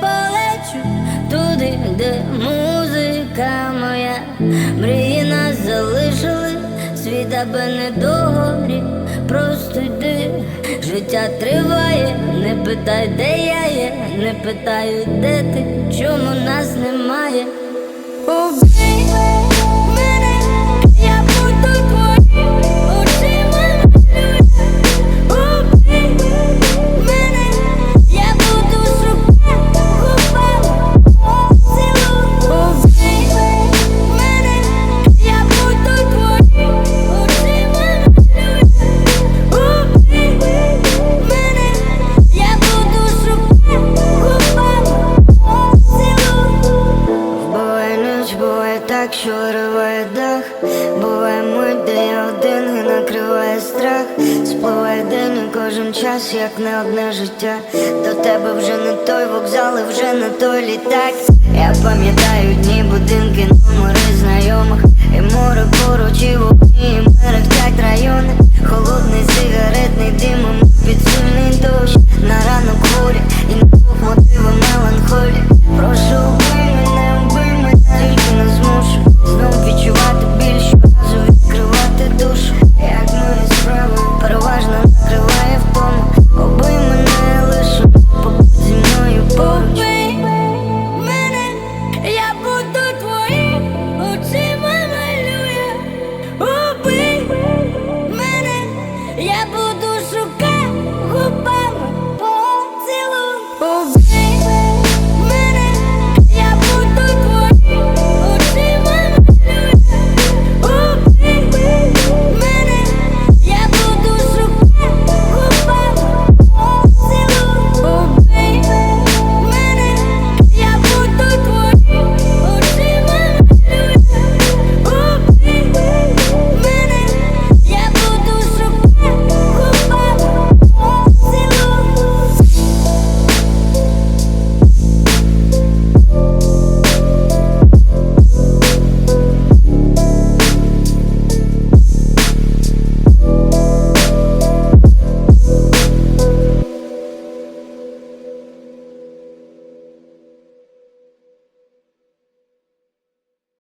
полечу туди, де музика моя. Мрії нас залишили, світ аби не догорі, просто йди. Життя триває, не питай, де я є, не питаю, де ти, так, що дах, буває мить день один, і накриває страх, спливає день і кожен час, як не одне життя. До тебе вже не той вокзал, і вже не той літак. Я пам'ятаю дні будинки, номери знайомих, і море поруч і вогні